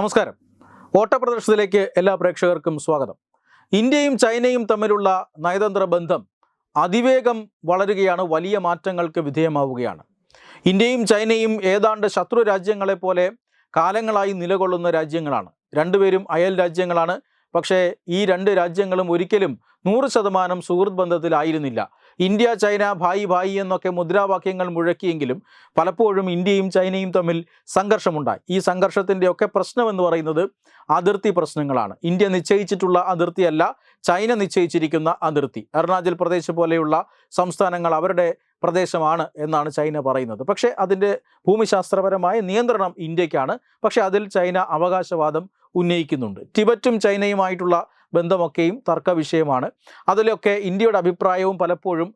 നമസ്കാരം. ഓട്ടപ്രദർശനത്തിലേക്ക് എല്ലാ പ്രേക്ഷകർക്കും സ്വാഗതം. ഇന്ത്യയും ചൈനയും തമ്മിലുള്ള നയതന്ത്ര ബന്ധം അതിവേഗം വളരുകയാണ് വലിയ മാറ്റങ്ങൾക്ക് വിധേയമാവുകയാണ്. ഇന്ത്യയും ചൈനയും ഏതാണ്ട് ശത്രു രാജ്യങ്ങളെപ്പോലെ കാലങ്ങളായി നിലകൊള്ളുന്ന രാജ്യങ്ങളാണ്. രണ്ടുപേരും അയൽ രാജ്യങ്ങളാണ്. പക്ഷേ ഈ രണ്ട് രാജ്യങ്ങളും ഒരിക്കലും നൂറ് ശതമാനം സുഹൃത്ത് ബന്ധത്തിലായിരുന്നില്ല. ഇന്ത്യ ചൈന ഭായി ഭായി എന്നൊക്കെ മുദ്രാവാക്യങ്ങൾ മുഴക്കിയെങ്കിലും പലപ്പോഴും ഇന്ത്യയും ചൈനയും തമ്മിൽ സംഘർഷമുണ്ടായി. ഈ സംഘർഷത്തിന്റെ ഒക്കെ പ്രശ്നം എന്ന് പറയുന്നത് അതിർത്തി പ്രശ്നങ്ങളാണ്. ഇന്ത്യ നിശ്ചയിച്ചിട്ടുള്ള അതിർത്തിയല്ല ചൈന നിശ്ചയിച്ചിരിക്കുന്ന അതിർത്തി. അരുണാചൽ പ്രദേശ് പോലെയുള്ള സംസ്ഥാനങ്ങൾ അവരുടെ പ്രദേശമാണ് എന്നാണ് ചൈന പറയുന്നത്. പക്ഷേ അതിന്റെ ഭൂമിശാസ്ത്രപരമായ നിയന്ത്രണം ഇന്ത്യക്കാണ്. പക്ഷേ അതിൽ ചൈന അവകാശവാദം ഉന്നയിക്കുന്നുണ്ട്. ടിബറ്റും ചൈനയുമായിട്ടുള്ള ബന്ധമൊക്കെയും തർക്ക വിഷയമാണ് അതിലൊക്കെ ഇന്ത്യയുടെ അഭിപ്രായവും പലപ്പോഴും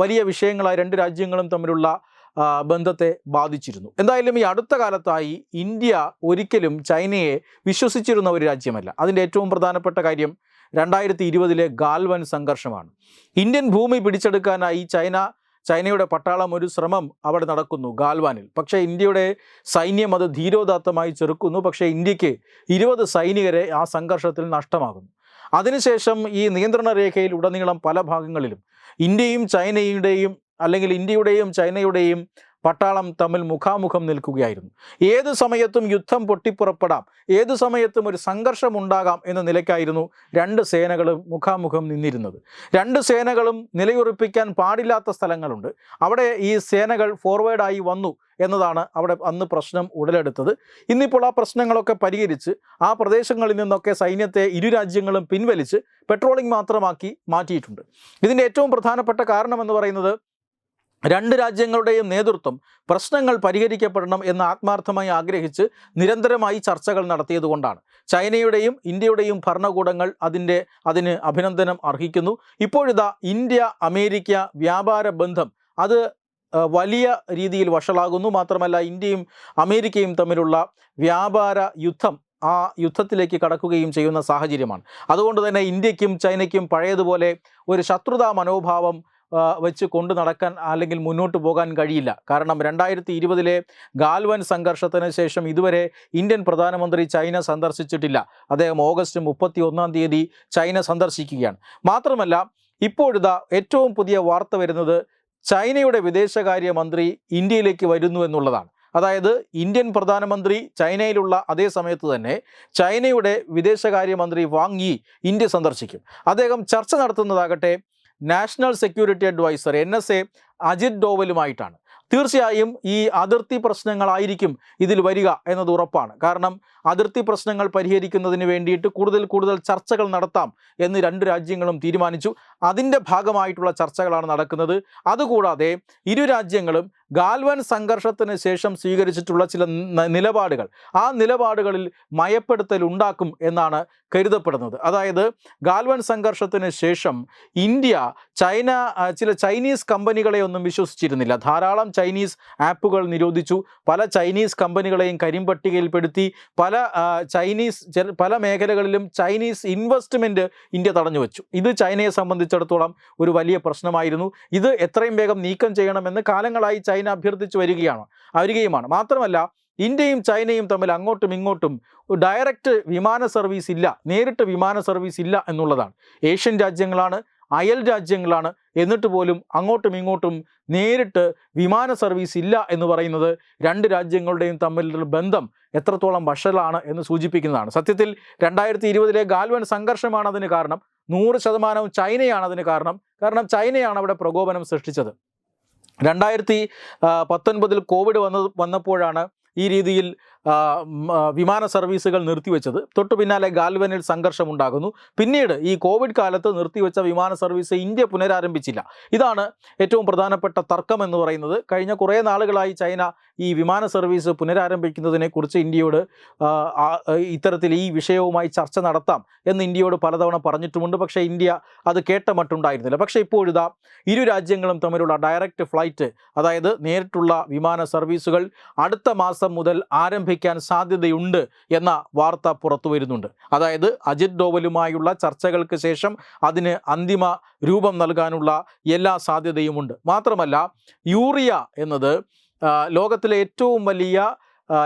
വലിയ വിഷയങ്ങളായി രണ്ട് രാജ്യങ്ങളും തമ്മിലുള്ള ബന്ധത്തെ ബാധിച്ചിരുന്നു. എന്തായാലും ഈ അടുത്ത കാലത്തായി ഇന്ത്യ ഒരിക്കലും ചൈനയെ വിശ്വസിച്ചിരുന്ന ഒരു രാജ്യമല്ല. അതിന്റെ ഏറ്റവും പ്രധാനപ്പെട്ട കാര്യം രണ്ടായിരത്തി ഇരുപതിലെ ഗാൽവൻ സംഘർഷമാണ്. ഇന്ത്യൻ ഭൂമി പിടിച്ചെടുക്കാനായി ചൈന ചൈനയുടെ പട്ടാളം ഒരു ശ്രമം അവിടെ നടക്കുന്നു ഗാൽവാനിൽ. പക്ഷേ ഇന്ത്യയുടെ സൈന്യം അത് ധീരോദാത്തമായി ചെറുക്കുന്നു. പക്ഷേ ഇന്ത്യയ്ക്ക് ഇരുപത് സൈനികരെ ആ സംഘർഷത്തിൽ നഷ്ടമാകുന്നു. അതിനുശേഷം ഈ നിയന്ത്രണ രേഖയിൽ ഉടനീളം പല ഭാഗങ്ങളിലും ഇന്ത്യയും ചൈനയുടെയും അല്ലെങ്കിൽ ഇന്ത്യയുടെയും ചൈനയുടെയും പട്ടാളം തമ്മിൽ മുഖാമുഖം നിൽക്കുകയായിരുന്നു. ഏതു സമയത്തും യുദ്ധം പൊട്ടിപ്പുറപ്പെടാം. ഏതു സമയത്തും ഒരു സംഘർഷം ഉണ്ടാകാം എന്ന നിലയ്ക്കായിരുന്നു രണ്ട് സേനകളും മുഖാമുഖം നിന്നിരുന്നത്. രണ്ട് സേനകളും നിലയുറപ്പിക്കാൻ പാടില്ലാത്ത സ്ഥലങ്ങളുണ്ട്. അവിടെ ഈ സേനകൾ ഫോർവേഡായി വന്നു എന്നതാണ് അവിടെ അന്ന് പ്രശ്നം ഉടലെടുത്തത്. ഇന്നിപ്പോൾ ആ പ്രശ്നങ്ങളൊക്കെ പരിഹരിച്ച് ആ പ്രദേശങ്ങളിൽ നിന്നൊക്കെ സൈന്യത്തെ ഇരു രാജ്യങ്ങളും പിൻവലിച്ച് പെട്രോളിംഗ് മാത്രമാക്കി മാറ്റിയിട്ടുണ്ട്. ഇതിന്റെ ഏറ്റവും പ്രധാനപ്പെട്ട കാരണം എന്ന് പറയുന്നത് രണ്ട് രാജ്യങ്ങളുടെയും നേതൃത്വം പ്രശ്നങ്ങൾ പരിഹരിക്കപ്പെടണം എന്ന് ആത്മാർത്ഥമായി ആഗ്രഹിച്ച് നിരന്തരമായി ചർച്ചകൾ നടത്തിയതുകൊണ്ടാണ്. ചൈനയുടെയും ഇന്ത്യയുടെയും ഭരണകൂടങ്ങൾ അതിന്റെ അതിന് അഭിനന്ദനം അർഹിക്കുന്നു. ഇപ്പോഴിതാ ഇന്ത്യ അമേരിക്ക വ്യാപാര ബന്ധം അത് വലിയ രീതിയിൽ വഷളാകുന്നു. മാത്രമല്ല ഇന്ത്യയും അമേരിക്കയും തമ്മിലുള്ള വ്യാപാര യുദ്ധം ആ യുദ്ധത്തിലേക്ക് കടക്കുകയും ചെയ്യുന്ന സാഹചര്യമാണ്. അതുകൊണ്ട് തന്നെ ഇന്ത്യക്കും ചൈനയ്ക്കും പഴയതുപോലെ ഒരു ശത്രുതാ മനോഭാവം വെച്ച് കൊണ്ടു നടക്കാൻ അല്ലെങ്കിൽ മുന്നോട്ട് പോകാൻ കഴിയില്ല. കാരണം രണ്ടായിരത്തി ഇരുപതിലെ ഗാൽവൻ സംഘർഷത്തിന് ശേഷം ഇതുവരെ ഇന്ത്യൻ പ്രധാനമന്ത്രി ചൈന സന്ദർശിച്ചിട്ടില്ല. അദ്ദേഹം ഓഗസ്റ്റ് മുപ്പത്തി ഒന്നാം തീയതി ചൈന സന്ദർശിക്കുകയാണ്. മാത്രമല്ല ഇപ്പോഴിതാ ഏറ്റവും പുതിയ വാർത്ത വരുന്നത് ചൈനയുടെ വിദേശകാര്യമന്ത്രി ഇന്ത്യയിലേക്ക് വരുന്നു എന്നുള്ളതാണ്. അതായത് ഇന്ത്യൻ പ്രധാനമന്ത്രി ചൈനയിലുള്ള അതേ സമയത്ത് തന്നെ ചൈനയുടെ വിദേശകാര്യമന്ത്രി വാങ് യി ഇന്ത്യ സന്ദർശിക്കും. അദ്ദേഹം ചർച്ച നടത്തുന്നതാകട്ടെ national security adviser N S A Ajit ഡോവലുമായിട്ടാണ്. തീർച്ചയായും ഈ അതിർത്തി പ്രശ്നങ്ങളായിരിക്കും ഇതിൽ വരിക എന്നത് ഉറപ്പാണ്. കാരണം അതിർത്തി പ്രശ്നങ്ങൾ പരിഹരിക്കുന്നതിന് വേണ്ടിയിട്ട് കൂടുതൽ കൂടുതൽ ചർച്ചകൾ നടത്താം എന്ന് രണ്ട് രാജ്യങ്ങളും തീരുമാനിച്ചു. അതിന്റെ ഭാഗമായിട്ടുള്ള ചർച്ചകളാണ് നടക്കുന്നത്. അതുകൂടാതെ ഇരു രാജ്യങ്ങളും ഗാൽവൻ സംഘർഷത്തിന് ശേഷം സ്വീകരിച്ചിട്ടുള്ള ചില നിലപാടുകൾ ആ നിലപാടുകളിൽ മയപ്പെടുത്തൽ ഉണ്ടാക്കും എന്നാണ് കരുതപ്പെടുന്നത്. അതായത് ഗാൽവൻ സംഘർഷത്തിന് ശേഷം ഇന്ത്യ ചൈന ചില ചൈനീസ് കമ്പനികളെ ഒന്നും വിശ്വസിച്ചിരുന്നില്ല. ധാരാളം ചൈനീസ് ആപ്പുകൾ നിരോധിച്ചു. പല ചൈനീസ് കമ്പനികളെയും കരിമ്പട്ടികയിൽപ്പെടുത്തി പല ചൈനീസ് പല മേഖലകളിലും ചൈനീസ് ഇൻവെസ്റ്റ്മെന്റ് ഇന്ത്യ തടഞ്ഞു വെച്ചു. ഇത് ചൈനയെ സംബന്ധിച്ചിടത്തോളം ഒരു വലിയ പ്രശ്നമായിരുന്നു. ഇത് എത്രയും വേഗം നീക്കം ചെയ്യണമെന്ന് കാലങ്ങളായി ചൈന അഭ്യർത്ഥിച്ചു വരികയാണ് വരികയുമാണ്. മാത്രമല്ല ഇന്ത്യയും ചൈനയും തമ്മിൽ അങ്ങോട്ടും ഇങ്ങോട്ടും ഡയറക്റ്റ് വിമാന സർവീസ് ഇല്ല നേരിട്ട് വിമാന സർവീസ് ഇല്ല എന്നുള്ളതാണ്. ഏഷ്യൻ രാജ്യങ്ങളാണ് അയൽ രാജ്യങ്ങളാണ് എന്നിട്ട് പോലും അങ്ങോട്ടും ഇങ്ങോട്ടും നേരിട്ട് വിമാന സർവീസ് ഇല്ല എന്ന് പറയുന്നത് രണ്ട് രാജ്യങ്ങളുടെയും തമ്മിലുള്ള ബന്ധം എത്രത്തോളം വഷലാണ് എന്ന് സൂചിപ്പിക്കുന്നതാണ്. സത്യത്തിൽ രണ്ടായിരത്തി ഇരുപതിലെ ഗാൽവൻ സംഘർഷമാണ് അതിന് കാരണം. നൂറ് ശതമാനവും ചൈനയാണ് അതിന് കാരണം. കാരണം ചൈനയാണ് അവിടെ പ്രകോപനം സൃഷ്ടിച്ചത്. രണ്ടായിരത്തി പത്തൊൻപതിൽ കോവിഡ് വന്നത് വന്നപ്പോഴാണ് ഈ രീതിയിൽ വിമാന സർവീസുകൾ നിർത്തിവെച്ചത്. തൊട്ടു പിന്നാലെ ഗാൽവനിൽ സംഘർഷമുണ്ടാകുന്നു. പിന്നീട് ഈ കോവിഡ് കാലത്ത് നിർത്തിവെച്ച വിമാന സർവീസ് ഇന്ത്യ പുനരാരംഭിച്ചില്ല. ഇതാണ് ഏറ്റവും പ്രധാനപ്പെട്ട തർക്കം എന്ന് പറയുന്നത്. കഴിഞ്ഞ കുറേ നാളുകളായി ചൈന ഈ വിമാന സർവീസ് പുനരാരംഭിക്കുന്നതിനെക്കുറിച്ച് ഇന്ത്യയോട് ഇത്തരത്തിൽ ഈ വിഷയവുമായി ചർച്ച നടത്താം എന്ന് ഇന്ത്യയോട് പലതവണ പറഞ്ഞിട്ടുമുണ്ട്. പക്ഷേ ഇന്ത്യ അത് കേട്ട മട്ടുണ്ടായിരുന്നില്ല. പക്ഷേ ഇപ്പോഴിതാ ഇരു രാജ്യങ്ങളും തമ്മിലുള്ള ഡയറക്റ്റ് ഫ്ലൈറ്റ് അതായത് നേരിട്ടുള്ള വിമാന സർവീസുകൾ അടുത്ത മാസം മുതൽ ആരംഭിക്കാൻ സാധ്യതയുണ്ട് എന്ന വാർത്ത പുറത്തു വരുന്നുണ്ട്. അതായത് അജിത് ഡോവലുമായുള്ള ചർച്ചകൾക്ക് ശേഷം അതിന് അന്തിമ രൂപം നൽകാനുള്ള എല്ലാ സാധ്യതയുമുണ്ട്. മാത്രമല്ല യൂറിയ എന്നത് ലോകത്തിലെ ഏറ്റവും വലിയ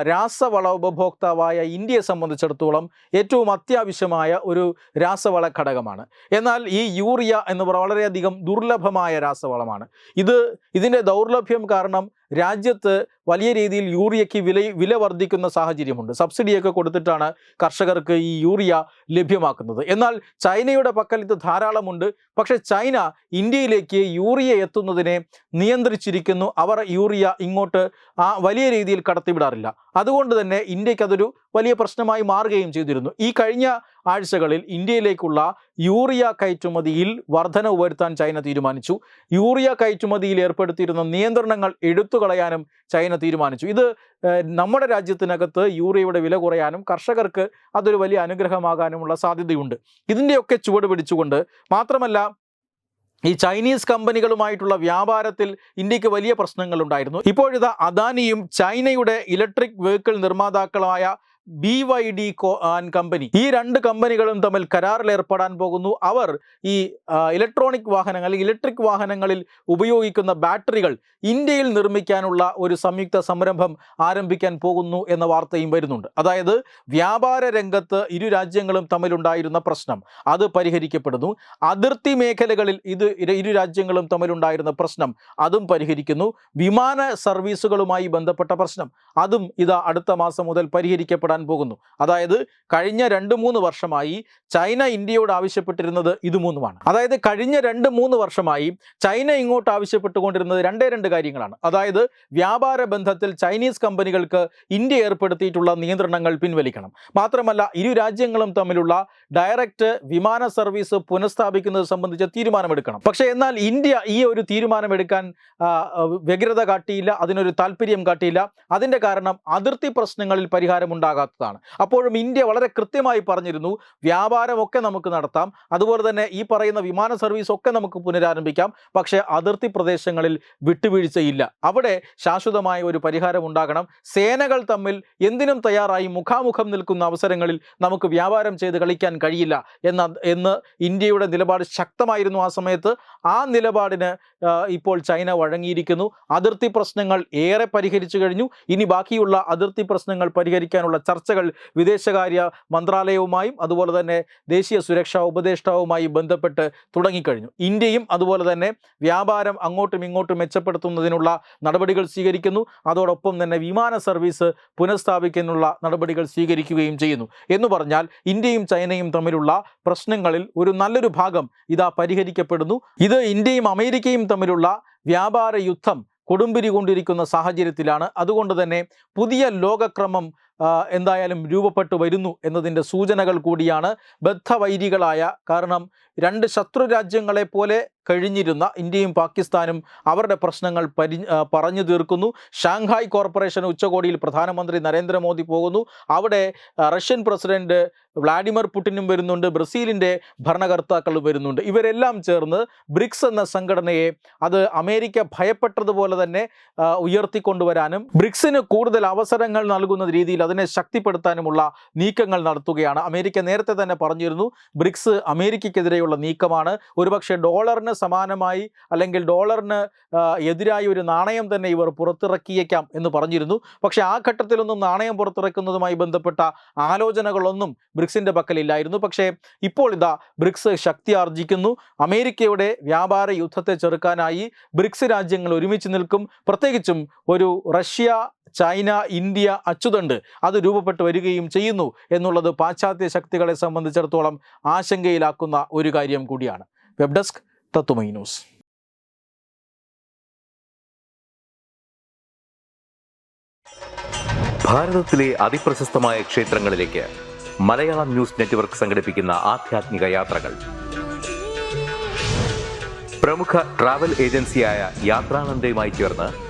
രാസവള ഉപഭോക്താവായ ഇന്ത്യയെ സംബന്ധിച്ചിടത്തോളം ഏറ്റവും അത്യാവശ്യമായ ഒരു രാസവള ഘടകമാണ്. എന്നാൽ ഈ യൂറിയ എന്ന് വളരെയധികം ദുർലഭമായ രാസവളമാണ്. ഇത് ഇതിന്റെ ദൗർലഭ്യം കാരണം രാജ്യത്ത് വലിയ രീതിയിൽ യൂറിയയ്ക്ക് വില വില വർദ്ധിക്കുന്ന സാഹചര്യമുണ്ട്. സബ്സിഡിയൊക്കെ കൊടുത്തിട്ടാണ് കർഷകർക്ക് ഈ യൂറിയ ലഭ്യമാക്കുന്നത്. എന്നാൽ ചൈനയുടെ പക്കൽ ഇത് ധാരാളമുണ്ട്. പക്ഷേ ചൈന ഇന്ത്യയിലേക്ക് യൂറിയ എത്തുന്നതിനെ നിയന്ത്രിച്ചിരിക്കുന്നു. അവർ യൂറിയ ഇങ്ങോട്ട് ആ വലിയ രീതിയിൽ കടത്തിവിടാറില്ല. അതുകൊണ്ട് തന്നെ ഇന്ത്യയ്ക്ക് അതൊരു വലിയ പ്രശ്നമായി മാറുകയും ചെയ്തിരുന്നു. ഈ കഴിഞ്ഞ ആഴ്ചകളിൽ ഇന്ത്യയിലേക്കുള്ള യൂറിയ കയറ്റുമതിയിൽ വർധനവ് വരുത്താൻ ചൈന തീരുമാനിച്ചു. യൂറിയ കയറ്റുമതിയിൽ ഏർപ്പെടുത്തിയിരുന്ന നിയന്ത്രണങ്ങൾ എടുത്തു കളയാനും ചൈന തീരുമാനിച്ചു. ഇത് നമ്മുടെ രാജ്യത്തിനകത്ത് യൂറിയയുടെ വില കുറയാനും കർഷകർക്ക് അതൊരു വലിയ അനുഗ്രഹമാകാനുമുള്ള സാധ്യതയുണ്ട്. ഇതിന്റെയൊക്കെ ചുവട് പിടിച്ചുകൊണ്ട് മാത്രമല്ല ഈ ചൈനീസ് കമ്പനികളുമായിട്ടുള്ള വ്യാപാരത്തിൽ ഇന്ത്യയ്ക്ക് വലിയ പ്രശ്നങ്ങളുണ്ടായിരുന്നു. ഇപ്പോഴിതാ അദാനിയും ചൈനയുടെ electric vehicle നിർമ്മാതാക്കളായ B Y D and company ഈ രണ്ട് കമ്പനികളും തമ്മിൽ കരാറിൽ ഏർപ്പെടാൻ പോകുന്നു. അവർ ഈ ഇലക്ട്രോണിക് വാഹനങ്ങൾ അല്ലെങ്കിൽ ഇലക്ട്രിക് വാഹനങ്ങളിൽ ഉപയോഗിക്കുന്ന ബാറ്ററികൾ ഇന്ത്യയിൽ നിർമ്മിക്കാനുള്ള ഒരു സംയുക്ത സംരംഭം ആരംഭിക്കാൻ പോകുന്നു എന്ന വാർത്തയും വരുന്നുണ്ട്. അതായത് വ്യാപാര രംഗത്ത് ഇരു രാജ്യങ്ങളും തമ്മിലുണ്ടായിരുന്ന പ്രശ്നം അത് പരിഹരിക്കപ്പെടുന്നു. അതിർത്തി മേഖലകളിൽ ഇത് ഇരു- രാജ്യങ്ങളും തമ്മിലുണ്ടായിരുന്ന പ്രശ്നം അതും പരിഹരിക്കുന്നു. വിമാന സർവീസുകളുമായി ബന്ധപ്പെട്ട പ്രശ്നം അതും ഇതാ അടുത്ത മാസം മുതൽ പരിഹരിക്കപ്പെടാൻ പോകുന്നു. അതായത് കഴിഞ്ഞ രണ്ട് മൂന്ന് വർഷമായി ചൈന ഇന്ത്യയോട് ആവശ്യപ്പെട്ടിരുന്നത് ഇത് മൂന്നുമാണ്. അതായത് കഴിഞ്ഞ രണ്ട് മൂന്ന് വർഷമായി ചൈന ഇങ്ങോട്ട് ആവശ്യപ്പെട്ടുകൊണ്ടിരുന്നത് രണ്ടേ രണ്ട് കാര്യങ്ങളാണ്. അതായത് വ്യാപാര ബന്ധത്തിൽ ചൈനീസ് കമ്പനികൾക്ക് ഇന്ത്യ ഏർപ്പെടുത്തിയിട്ടുള്ള നിയന്ത്രണങ്ങൾ പിൻവലിക്കണം. മാത്രമല്ല ഇരു രാജ്യങ്ങളും തമ്മിലുള്ള ഡയറക്റ്റ് വിമാന സർവീസ് പുനഃസ്ഥാപിക്കുന്നത് സംബന്ധിച്ച് തീരുമാനമെടുക്കണം. പക്ഷേ എന്നാൽ ഇന്ത്യ ഈ ഒരു തീരുമാനമെടുക്കാൻ വ്യഗ്രത കാട്ടിയില്ല അതിനൊരു താല്പര്യം കാട്ടിയില്ല. അതിന്റെ കാരണം അതിർത്തി പ്രശ്നങ്ങളിൽ പരിഹാരമുണ്ടാകാത്തതാണ് അപ്പോഴും ഇന്ത്യ വളരെ കൃത്യമായി പറഞ്ഞിരുന്നു വ്യാപാരമൊക്കെ നമുക്ക് നടത്താം. അതുപോലെ തന്നെ ഈ പറയുന്ന വിമാന സർവീസ് ഒക്കെ നമുക്ക് പുനരാരംഭിക്കാം. പക്ഷേ അതിർത്തി പ്രദേശങ്ങളിൽ വിട്ടുവീഴ്ചയില്ല. അവിടെ ശാശ്വതമായ ഒരു പരിഹാരം ഉണ്ടാകണം. സേനകൾ തമ്മിൽ എന്തിനും തയ്യാറായി മുഖാമുഖം നിൽക്കുന്ന അവസരങ്ങളിൽ നമുക്ക് വ്യാപാരം ചെയ്ത് കളിക്കാൻ കഴിയില്ല എന്ന എന്ന് ഇന്ത്യയുടെ നിലപാട് ശക്തമായിരുന്നു ആ സമയത്ത്. ആ നിലപാടിന് ഇപ്പോൾ ചൈന വഴങ്ങിയിരിക്കുന്നു. അതിർത്തി പ്രശ്നങ്ങൾ ഏറെ പരിഹരിച്ചു കഴിഞ്ഞു. ഇനി ബാക്കിയുള്ള അതിർത്തി പ്രശ്നങ്ങൾ പരിഹരിക്കാനുള്ള ചർച്ചകൾ വിദേശകാര്യ മന്ത്രാലയവുമായും അതുപോലെ തന്നെ ദേശീയ സുരക്ഷാ ഉപദേഷ്ടാവുമായി ബന്ധപ്പെട്ട് തുടങ്ങിക്കഴിഞ്ഞു. ഇന്ത്യയും അതുപോലെ തന്നെ വ്യാപാരം അങ്ങോട്ടും ഇങ്ങോട്ടും മെച്ചപ്പെടുത്തുന്നതിനുള്ള നടപടികൾ സ്വീകരിക്കുന്നു. അതോടൊപ്പം തന്നെ വിമാന സർവീസ് പുനഃസ്ഥാപിക്കാനുള്ള നടപടികൾ സ്വീകരിക്കുകയും ചെയ്യുന്നു. എന്ന് പറഞ്ഞാൽ ഇന്ത്യയും ചൈനയും തമ്മിലുള്ള പ്രശ്നങ്ങളിൽ ഒരു നല്ലൊരു ഭാഗം ഇതാ പരിഹരിക്കപ്പെടുന്നു. ഇത് ഇന്ത്യയും അമേരിക്കയും തമ്മിലുള്ള വ്യാപാര യുദ്ധം കൊടുമ്പിരി കൊണ്ടിരിക്കുന്ന സാഹചര്യത്തിലാണ്. അതുകൊണ്ട് തന്നെ പുതിയ ലോകക്രമം എന്തായാലും രൂപപ്പെട്ടു വരുന്നു എന്നതിന്റെ സൂചനകൾ കൂടിയാണ് ബദ്ധവൈരികളായ കാരണം രണ്ട് ശത്രു രാജ്യങ്ങളെ പോലെ കഴിഞ്ഞിരുന്ന ഇന്ത്യയും പാകിസ്ഥാനും അവരുടെ പ്രശ്നങ്ങൾ പരി പറഞ്ഞു തീർക്കുന്നു. ഷാങ്ഹായ് കോർപ്പറേഷൻ ഉച്ചകോടിയിൽ പ്രധാനമന്ത്രി നരേന്ദ്രമോദി പോകുന്നു. അവിടെ റഷ്യൻ പ്രസിഡന്റ് വ്ളാഡിമിർ പുടിനും വരുന്നുണ്ട്. ബ്രസീലിന്റെ ഭരണകർത്താക്കളും വരുന്നുണ്ട്. ഇവരെല്ലാം ചേർന്ന് ബ്രിക്സ് എന്ന സംഘടനയെ അത് അമേരിക്ക ഭയപ്പെട്ടതുപോലെ തന്നെ ഉയർത്തിക്കൊണ്ടുവരാനും ബ്രിക്സിന് കൂടുതൽ അവസരങ്ങൾ നൽകുന്ന രീതിയിൽ അതിനെ ശക്തിപ്പെടുത്താനുമുള്ള നീക്കങ്ങൾ നടത്തുകയാണ്. അമേരിക്ക നേരത്തെ തന്നെ പറഞ്ഞിരുന്നു ബ്രിക്സ് അമേരിക്കയ്ക്കെതിരെയുള്ള നീക്കമാണ്. ഒരുപക്ഷെ ഡോളറിന് സമാനമായി അല്ലെങ്കിൽ ഡോളറിന് എതിരായി ഒരു നാണയം തന്നെ ഇവർ പുറത്തിറക്കിയേക്കാം എന്ന് പറഞ്ഞിരുന്നു. പക്ഷേ ആ ഘട്ടത്തിലൊന്നും നാണയം പുറത്തിറക്കുന്നതുമായി ബന്ധപ്പെട്ട ആലോചനകളൊന്നും ബ്രിക്സിന്റെ പക്കലില്ലായിരുന്നു. പക്ഷേ ഇപ്പോൾ ഇതാ ബ്രിക്സ് ശക്തി ആർജിക്കുന്നു. അമേരിക്കയുടെ വ്യാപാര യുദ്ധത്തെ ചെറുക്കാനായി ബ്രിക്സ് രാജ്യങ്ങൾ ഒരുമിച്ച് നിൽക്കും. പ്രത്യേകിച്ചും ഒരു റഷ്യ ചൈന ഇന്ത്യ അച്ചുതണ്ട് അത് രൂപപ്പെട്ടു വരികയും ചെയ്യുന്നു എന്നുള്ളത് പാശ്ചാത്യ ശക്തികളെ സംബന്ധിച്ചിടത്തോളം ആശങ്കയിലാക്കുന്ന ഒരു കാര്യം കൂടിയാണ്. വെബ് ഡെസ്ക് തത്തുമൈ ന്യൂസ്. അതിപ്രശസ്തമായ ക്ഷേത്രങ്ങളിലേക്ക് മലയാളം ന്യൂസ് നെറ്റ്വർക്ക് യാത്രകൾ. പ്രമുഖ ട്രാവൽ ഏജൻസിയായ ചേർന്ന്